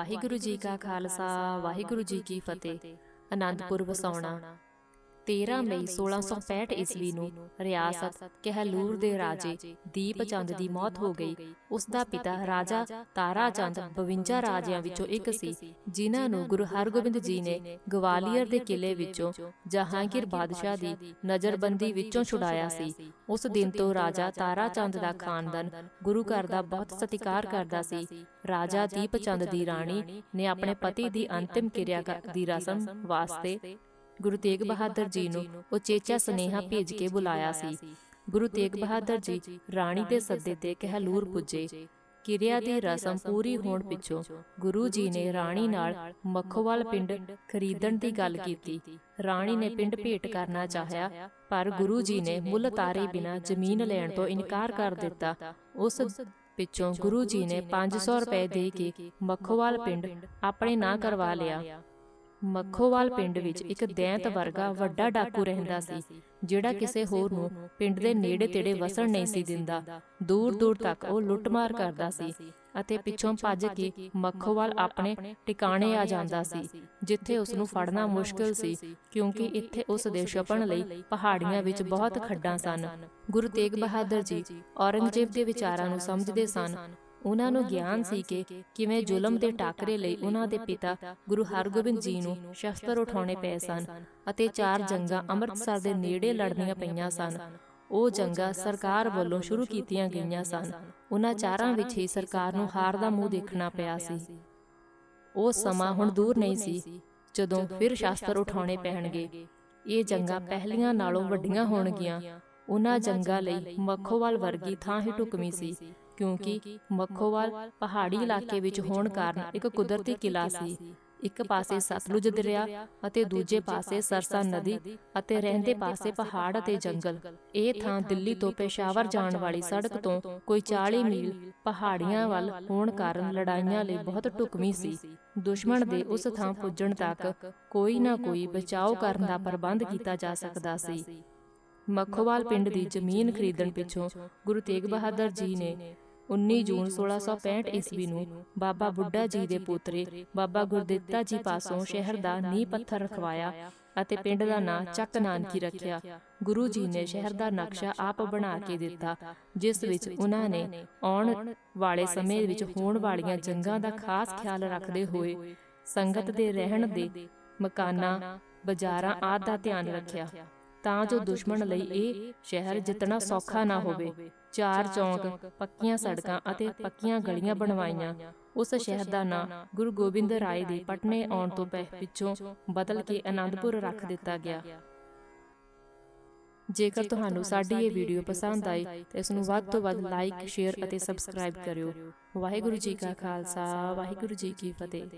ਵਾਹਿਗੁਰੂ ਜੀ ਕਾ ਖਾਲਸਾ ਵਾਹਿਗੁਰੂ ਜੀ ਕੀ ਫਤਿਹ। ਆਨੰਦਪੁਰ ਵਸਾਉਣਾ। 13 ਮਈ 1665 ਈਸਵੀ ਨੂੰ ਰਿਆਸਤ ਕਹਿਲੂਰ ਦੇ ਰਾਜੇ ਦੀਪ ਚੰਦ ਦੀ ਮੌਤ ਹੋ ਗਈ। ਉਸ ਦਾ ਪਿਤਾ ਰਾਜਾ ਤਾਰਾ ਚੰਦ 52 ਰਾਜਿਆਂ ਵਿੱਚੋਂ ਇੱਕ ਸੀ ਜਿਨ੍ਹਾਂ ਨੂੰ ਗੁਰੂ ਹਰਗੋਬਿੰਦ ਜੀ ਨੇ ਗਵਾਲੀਅਰ ਦੇ ਕਿਲੇ ਵਿੱਚੋਂ ਜਹਾਂਗੀਰ ਬਾਦਸ਼ਾਹ ਦੀ ਨਜ਼ਰਬੰਦੀ ਵਿੱਚੋਂ ਛੁਡਾਇਆ ਸੀ। ਉਸ ਦਿਨ ਤੋਂ ਰਾਜਾ ਤਾਰਾ ਚੰਦ ਦਾ ਖਾਨਦਾਨ ਗੁਰੂ ਘਰ ਦਾ ਬਹੁਤ ਸਤਿਕਾਰ ਕਰਦਾ ਸੀ। ਰਾਜਾ ਦੀਪ ਚੰਦ ਦੀ ਰਾਣੀ ਨੇ ਆਪਣੇ ਪਤੀ ਦੀ ਅੰਤਿਮ ਕਿਰਿਆ ਦੀ ਰਸਮ ਵਾਸਤੇ ਗੁਰੂ ਤੇਗ ਬਹਾਦਰ ਜੀ ਨੂੰ ਉਚੇਚਾ ਸੁਨੇਹਾ ਭੇਜ ਕੇ ਬੁਲਾਇਆ ਸੀ। ਗੁਰੂ ਤੇਗ ਬਹਾਦਰ ਜੀ ਰਾਣੀ ਦੇ ਸੱਦੇ ਤੇ ਕਹਿਲੂਰ ਪੁੱਜੇ। ਕਿਰਿਆ ਦੀ ਰਸਮ ਪੂਰੀ ਹੋਣ ਪਿੱਛੋਂ ਗੁਰੂ ਜੀ ਨੇ ਰਾਣੀ ਨਾਲ ਮੱਖੋਵਾਲ ਪਿੰਡ ਖਰੀਦਣ ਦੀ ਗੱਲ ਕੀਤੀ। ਰਾਣੀ ਨੇ ਪਿੰਡ ਭੇਟ ਕਰਨਾ ਚਾਹਿਆ ਪਰ ਗੁਰੂ ਜੀ ਨੇ ਮੁੱਲ ਤਾਰੇ ਬਿਨਾ ਜ਼ਮੀਨ ਲੈਣ ਤੋਂ ਇਨਕਾਰ ਕਰ ਦਿੱਤਾ। ਉਸ ਪਿੱਛੋਂ ਗੁਰੂ ਜੀ ਨੇ 500 ਰੁਪਏ ਦੇ ਕੇ ਮੱਖੋਵਾਲ ਪਿੰਡ ਆਪਣੇ ਨਾਂ ਕਰਵਾ ਲਿਆ ਮੱਖੋਵਾਲ ਪਿੰਡ ਵਿੱਚ ਇੱਕ ਦੈਂਤ ਵਰਗਾ ਵੱਡਾ ਡਾਕੂ ਰਹਿੰਦਾ ਸੀ, ਜਿਹੜਾ ਕਿਸੇ ਹੋਰ ਨੂੰ ਪਿੰਡ ਦੇ ਨੇੜੇ ਤੇੜੇ ਵਸਣ ਨਹੀਂ ਸੀ ਦਿੰਦਾ। ਦੂਰ ਦੂਰ ਤੱਕ ਉਹ ਲੁੱਟਮਾਰ ਕਰਦਾ ਸੀ ਅਤੇ ਪਿੱਛੋਂ ਭੱਜ ਕੇ ਮੱਖੋਵਾਲ ਆਪਣੇ ਟਿਕਾਣੇ ਆ ਜਾਂਦਾ ਸੀ, ਜਿੱਥੇ ਉਸ ਨੂੰ ਫੜਨਾ ਮੁਸ਼ਕਲ ਸੀ, ਕਿਉਂਕਿ ਇੱਥੇ ਉਸ ਦੇ ਛਪਣ ਲਈ ਪਹਾੜੀਆਂ ਵਿੱਚ ਬਹੁਤ ਖੱਡਾਂ ਸਨ। ਗੁਰੂ ਤੇਗ ਬਹਾਦਰ ਜੀ ਔਰੰਗਜ਼ੇਬ ਦੇ ਵਿਚਾਰਾਂ ਨੂੰ ਸਮਝਦੇ ਸਨ ਉਹਨਾਂ ਨੂੰ ਗਿਆਨ ਸੀ ਕਿ ਕਿਵੇਂ ਜ਼ੁਲਮ ਦੇ ਟਾਕਰੇ ਲਈ ਉਹਨਾਂ ਦੇ ਪਿਤਾ ਗੁਰੂ ਹਰਗੋਬਿੰਦ ਜੀ ਨੂੰ ਸ਼ਸਤਰ ਉਠਾਉਣੇ ਪਏ ਸਨ ਅਤੇ ਚਾਰ ਜੰਗਾਂ ਅੰਮ੍ਰਿਤਸਰ ਦੇ ਨੇੜੇ ਲੜਨੀਆਂ ਪਈਆਂ ਸਨ। ਉਹ ਜੰਗਾਂ ਸਰਕਾਰ ਵੱਲੋਂ ਸ਼ੁਰੂ ਕੀਤੀਆਂ ਗਈਆਂ ਸਨ। ਉਹਨਾਂ ਚਾਰਾਂ ਵਿੱਚ ਹੀ ਸਰਕਾਰ ਨੂੰ ਹਾਰ ਦਾ ਮੂੰਹ ਦੇਖਣਾ ਪਿਆ ਸੀ। ਉਹ ਸਮਾਂ ਹੁਣ ਦੂਰ ਨਹੀਂ ਸੀ। ਜਦੋਂ ਫਿਰ ਸ਼ਸਤਰ ਉਠਾਉਣੇ ਪੈਣਗੇ, ਇਹ ਜੰਗਾਂ ਪਹਿਲੀਆਂ ਨਾਲੋਂ ਵੱਡੀਆਂ ਹੋਣਗੀਆਂ। ਉਹਨਾਂ ਜੰਗਾਂ ਲਈ ਮੱਖੋਵਾਲ ਵਰਗੀ ਥਾਂ ਹੀ ਢੁਕਵੀਂ ਸੀ। ਕਿਉਂਕਿ ਮੱਖੋਵਾਲ ਪਹਾੜੀ ਇਲਾਕੇ ਵਿੱਚ ਹੋਣ ਕਾਰਨ ਇੱਕ ਕੁਦਰਤੀ ਕਿਲਾ ਸੀ। ਇੱਕ ਪਾਸੇ ਸਤਲੁਜ ਦਰਿਆ ਅਤੇ ਦੂਜੇ ਪਾਸੇ ਸਰਸਾ ਨਦੀ ਅਤੇ ਰਹਿੰਦੇ ਪਾਸੇ ਪਹਾੜ ਅਤੇ ਜੰਗਲ। ਇਹ ਥਾਂ ਦਿੱਲੀ ਤੋਂ ਪੇਸ਼ਾਵਰ ਜਾਣ ਵਾਲੀ ਸੜਕ ਤੋਂ ਕੋਈ 40 ਮੀਲ ਪਹਾੜੀਆਂ ਵੱਲ ਹੋਣ ਕਾਰਨ ਲੜਾਈਆਂ ਲਈ ਬਹੁਤ ਢੁਕਵੀਂ ਸੀ। ਦੁਸ਼ਮਣ ਦੇ ਉਸ ਥਾਂ ਪੁੱਜਣ ਤੱਕ ਕੋਈ ਨਾ ਕੋਈ ਬਚਾਓ ਕਰਨ ਦਾ ਪ੍ਰਬੰਧ ਕੀਤਾ ਜਾ ਸਕਦਾ ਸੀ ਮੱਖੋਵਾਲ ਪਿੰਡ ਦੀ ਜ਼ਮੀਨ ਖਰੀਦਣ ਪਿੱਛੋਂ ਗੁਰੂ ਤੇਗ ਬਹਾਦਰ ਜੀ ਨੇ 19 ਜੂਨ 1665 ਈਸਵੀ ਨੂੰ ਬਾਬਾ ਬੁੱਢਾ ਜੀ ਦੇ ਪੋਤਰੇ ਬਾਬਾ ਗੁਰਦਿੱਤਾ ਜੀ ਪਾਸੋਂ ਸ਼ਹਿਰ ਦਾ ਨੀਂਹ ਪੱਥਰ ਰਖਵਾਇਆ ਅਤੇ ਪਿੰਡ ਦਾ ਨਾਂ ਚੱਕ ਨਾਨਕੀ ਰੱਖਿਆ। ਗੁਰੂ ਜੀ ਨੇ ਸ਼ਹਿਰ ਦਾ ਨਕਸ਼ਾ ਆਪ ਬਣਾ ਕੇ ਦਿੱਤਾ ਜਿਸ ਵਿੱਚ ਉਹਨਾਂ ਨੇ ਆਉਣ ਵਾਲੇ ਸਮੇਂ ਵਿੱਚ ਹੋਣ ਵਾਲੀਆਂ ਜੰਗਾਂ ਦਾ ਖਾਸ ਖਿਆਲ ਰੱਖਦੇ ਹੋਏ ਸੰਗਤ ਦੇ ਰਹਿਣ ਦੇ ਮਕਾਨਾਂ ਬਾਜ਼ਾਰਾਂ ਆਦਿ ਦਾ ਧਿਆਨ ਰੱਖਿਆ। ਤਾਂ ਜੋ ਦੁਸ਼ਮਣ ਲਈ ਇਹ ਸ਼ਹਿਰ ਜਿੱਤਣਾ ਸੌਖਾ ਨਾ ਹੋਵੇ। ਚਾਰ ਚੌਂਕ ਪੱਕੀਆਂ ਸੜਕਾਂ ਅਤੇ ਪੱਕੀਆਂ ਗਲੀਆਂ ਬਣਵਾਈਆਂ। ਉਸ ਸ਼ਹਿਰ ਦਾ ਨਾਂ ਗੁਰੂ ਗੋਬਿੰਦ ਰਾਏ ਦੇ ਪਟਨੇ ਆਉਣ ਤੋਂ ਪਿੱਛੋਂ ਬਦਲ ਕੇ ਆਨੰਦਪੁਰ ਰੱਖ ਦਿੱਤਾ ਗਿਆ। ਜੇਕਰ ਤੁਹਾਨੂੰ ਸਾਡੀ ਇਹ ਵੀਡੀਓ ਪਸੰਦ ਆਈ ਤਾਂ ਇਸ ਨੂੰ ਵੱਧ ਤੋਂ ਵੱਧ ਲਾਈਕ ਸ਼ੇਅਰ ਅਤੇ ਸਬਸਕ੍ਰਾਈਬ ਕਰਿਓ। ਵਾਹਿਗੁਰੂ ਜੀ ਕਾ ਖਾਲਸਾ ਵਾਹਿਗੁਰੂ ਜੀ ਕੀ ਫਤਿਹ।